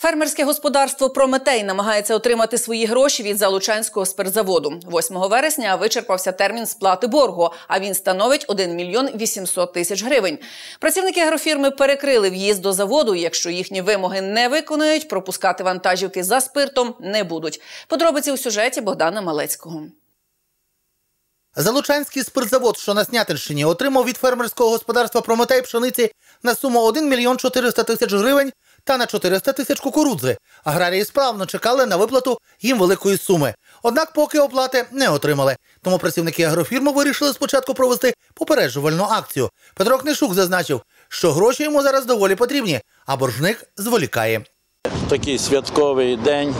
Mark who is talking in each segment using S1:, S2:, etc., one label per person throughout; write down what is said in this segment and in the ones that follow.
S1: Фермерське господарство Прометей намагається отримати свої гроші від Залучанського спиртзаводу. 8 вересня вичерпався термін сплати боргу, а він становить 1 мільйон 800 тисяч гривень. Працівники агрофірми перекрили в'їзд до заводу. Якщо їхні вимоги не виконують, пропускати вантажівки за спиртом не будуть. Подробиці у сюжеті Богдана Малецького.
S2: Залучанський спиртзавод, що на Снятинщині, отримав від фермерського господарства Прометей пшениці на суму 1 мільйон 400 тисяч гривень та на 400 тисяч кукурудзи. Аграрії справно чекали на виплату їм великої суми. Однак поки оплати не отримали. Тому працівники агрофірми вирішили спочатку провести попереджувальну акцію. Петро Книшук зазначив, що гроші йому зараз доволі потрібні, а боржник зволікає.
S3: такий святковий день.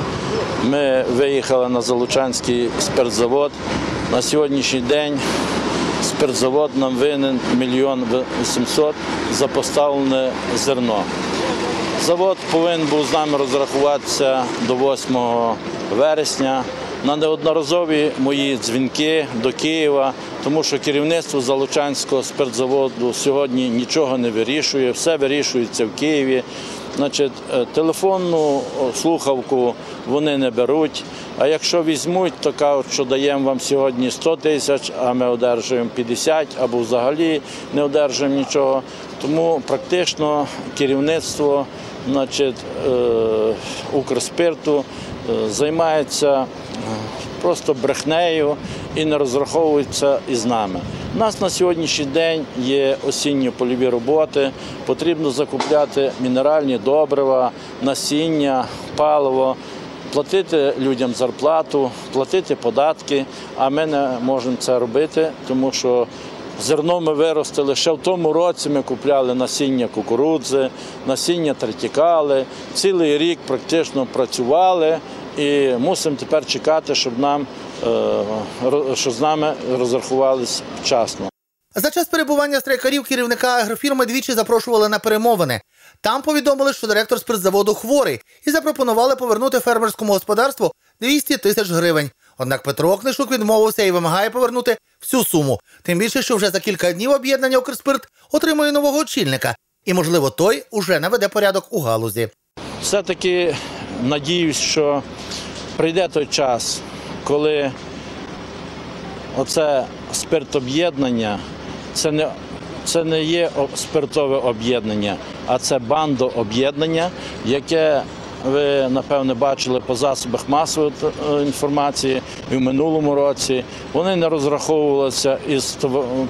S3: Ми виїхали на Залучанський спиртзавод. На сьогоднішній день спиртзавод нам винен мільйон вісімсот за поставлене зерно. Завод повинен був з нами розрахуватися до 8 вересня. На неодноразові мої дзвінки до Києва, тому що керівництво Залучанського спиртзаводу сьогодні нічого не вирішує, все вирішується в Києві. Значить, е, телефонну слухавку вони не беруть. А якщо візьмуть, то кажуть, що даємо вам сьогодні 100 тисяч, а ми одержуємо 50 або взагалі не одержуємо нічого. Тому практично керівництво значить, е, Укрспирту е, займається просто брехнею і не розраховується із нами. У нас на сьогоднішній день є осінньо-польові роботи, потрібно закупляти мінеральні добрива, насіння, паливо, платити людям зарплату, платити податки, а ми не можемо це робити, тому що Зерно ми виростили ще в тому році. Ми купляли насіння кукурудзи, насіння третікали. Цілий рік практично працювали і мусимо тепер чекати, щоб нам е, щоб з нами розрахувались вчасно.
S2: За час перебування страйкарів керівника агрофірми двічі запрошували на перемовини. Там повідомили, що директор спиртзаводу хворий і запропонували повернути фермерському господарству 200 тисяч гривень. Однак Петро Книшук відмовився і вимагає повернути всю суму. Тим більше, що вже за кілька днів об'єднання «Укрспирт» отримує нового очільника. І, можливо, той уже наведе порядок у галузі.
S3: Все-таки надіюсь, що прийде той час, коли оце спиртоб'єднання, це не, це не є спиртове об'єднання, а це бандооб'єднання, яке ви, напевне, бачили по засобах масової е, інформації і в минулому році. Вони не розраховувалися із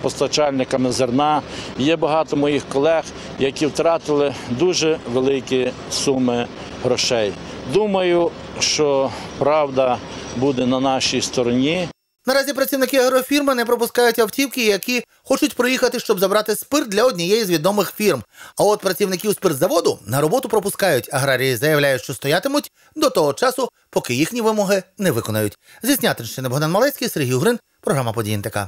S3: постачальниками зерна. Є багато моїх колег, які втратили дуже великі суми грошей. Думаю, що правда буде на нашій стороні.
S2: Наразі працівники агрофірми не пропускають автівки, які хочуть проїхати, щоб забрати спирт для однієї з відомих фірм. А от працівників спиртзаводу на роботу пропускають. Аграрії заявляють, що стоятимуть до того часу, поки їхні вимоги не виконають. Зі Снятинщини Богдан Малецький, Сергій Грин, програма «Події НТК».